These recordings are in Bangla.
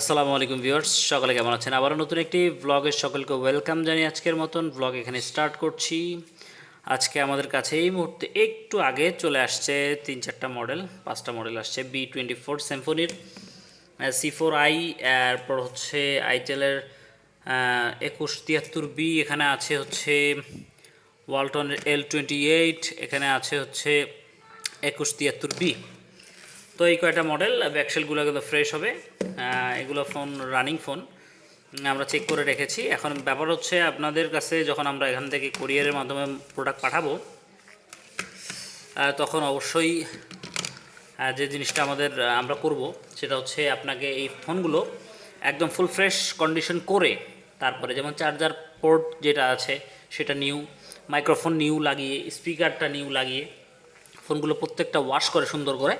আসসালামু আলাইকুম ভিউয়ার্স, সকলে কেমন আছেন? আবারও নতুন একটি ব্লগের সকলকে ওয়েলকাম জানিয়ে আজকের মতন ব্লগ এখানে স্টার্ট করছি। আজকে আমাদের কাছে এই মুহূর্তে একটু আগে চলে আসছে তিন চারটা মডেল পাঁচটা মডেল আসছে বি টোয়েন্টি ফোর সিম্ফোনির সি ফোর আই এরপর হচ্ছে আইটেলের একুশ তিয়াত্তর বি এখানে আছে হচ্ছে ওয়ালটনের এল টোয়েন্টি এইট এখানে আছে হচ্ছে একুশ তিয়াত্তর বি তো এই কয়টা মডেল ব্যাকসেলগুলো কিন্তু ফ্রেশ হবে। এগুলো ফোন রানিং ফোন আমরা চেক করে রেখেছি। এখন ব্যাপার হচ্ছে আপনাদের কাছে যখন আমরা এখান থেকে কোরিয়ারের মাধ্যমে প্রোডাক্ট পাঠাবো তখন অবশ্যই যে জিনিসটা আমাদের আমরা করব, সেটা হচ্ছে আপনাকে এই ফোনগুলো একদম ফুল ফ্রেশ কন্ডিশন করে, তারপরে যেমন চার্জার পোর্ট যেটা আছে, সেটা নিউ মাইক্রোফোন নিউ লাগিয়ে স্পিকারটা নিউ লাগিয়ে ফোনগুলো প্রত্যেকটা ওয়াশ করে সুন্দর করে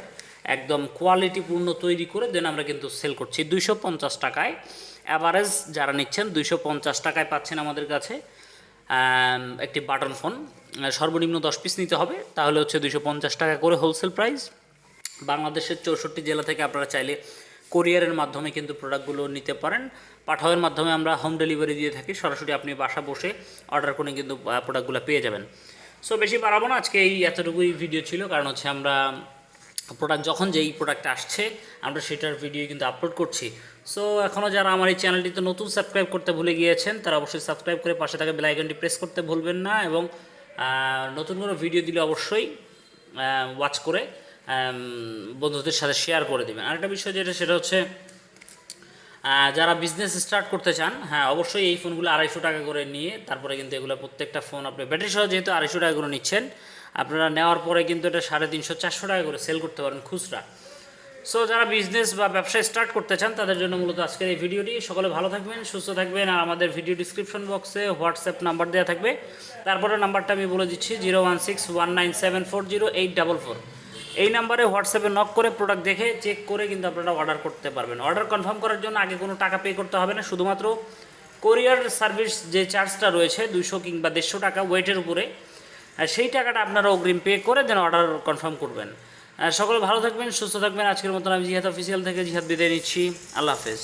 একদম কোয়ালিটিপূর্ণ তৈরি করে দেন আমরা কিন্তু সেল করছি। দুইশো পঞ্চাশ টাকায় অ্যাভারেজ যারা নিচ্ছেন, দুইশো পঞ্চাশ টাকায় পাচ্ছেন আমাদের কাছে একটি বাটন ফোন। সর্বনিম্ন দশ পিস নিতে হবে, তাহলে হচ্ছে দুইশো পঞ্চাশ টাকা করে হোলসেল প্রাইস বাংলাদেশের চৌষট্টি জেলা থেকে আপনারা চাইলে কোরিয়ারের মাধ্যমে কিন্তু প্রোডাক্টগুলো নিতে পারেন। পাঠাওয়ের মাধ্যমে আমরা হোম ডেলিভারি দিয়ে থাকি, সরাসরি আপনি বাসা বসে অর্ডার করে কিন্তু প্রোডাক্টগুলো পেয়ে যাবেন। সো বেশি বাড়াবো না, আজকে এই এতটুকুই ভিডিও ছিল, কারণ হচ্ছে আমরা প্রোডাক্ট যখন যেই প্রোডাক্ট আসছে, আমরা সেটার ভিডিও কিন্তু আপলোড করছি। সো এখনও যারা আমার এই চ্যানেলটিতে নতুন সাবস্ক্রাইব করতে ভুলে গিয়েছেন, তারা অবশ্যই সাবস্ক্রাইব করে পাশে থাকা বেল আইকনটি প্রেস করতে ভুলবেন না এবং নতুন কোনো ভিডিও দিলে অবশ্যই ওয়াচ করে বন্ধুদের সাথে শেয়ার করে দেবেন। আরেকটা বিষয় যেটা, সেটা হচ্ছে যারা বিজনেস স্টার্ট করতে চান হ্যাঁ অবশ্যই এই ফোনগুলো আড়াইশো টাকা করে নিয়ে, তারপরে কিন্তু এগুলো প্রত্যেকটা ফোন আপনি ব্যাটারি সহ যেহেতু আড়াইশো টাকা করে নিচ্ছেন আপনারা নেওয়ার পরে কিন্তু এটা সাড়ে তিনশো, চারশো টাকা করে সেল করতে পারেন খুচরা। সো যারা বিজনেস বা ব্যবসা স্টার্ট করতে চান, তাদের জন্য মূলত আজকের এই ভিডিওটি। সকলে ভালো থাকবেন, সুস্থ থাকবেন, আর আমাদের ভিডিও ডিসক্রিপশন বক্সে হোয়াটসঅ্যাপ নাম্বার দেওয়া থাকবে। তারপরে নাম্বারটা আমি বলে দিচ্ছি zero one six one nine seven four zero eight double four এই নাম্বারে হোয়াটসঅ্যাপে নক করে প্রোডাক্ট দেখে চেক করে কিন্তু আপনারা অর্ডার করতে পারবেন। অর্ডার কনফার্ম করার জন্য আগে কোনো টাকা পে করতে হবে না। শুধুমাত্র কোরিয়ার সার্ভিস যে চার্জটা রয়েছে দুশো কিংবা দেড়শো টাকা ওয়েটের উপরে। আর সেই টাকাটা আপনারা অগ্রিম পে করে দেন অর্ডার কনফার্ম করবেন। সকলে ভালো থাকবেন, সুস্থ থাকবেন। আজকের মতন আমি জিহাদ অফিসিয়াল থেকে জিহাদ বিদায় নিচ্ছি। আল্লাহ হাফেজ।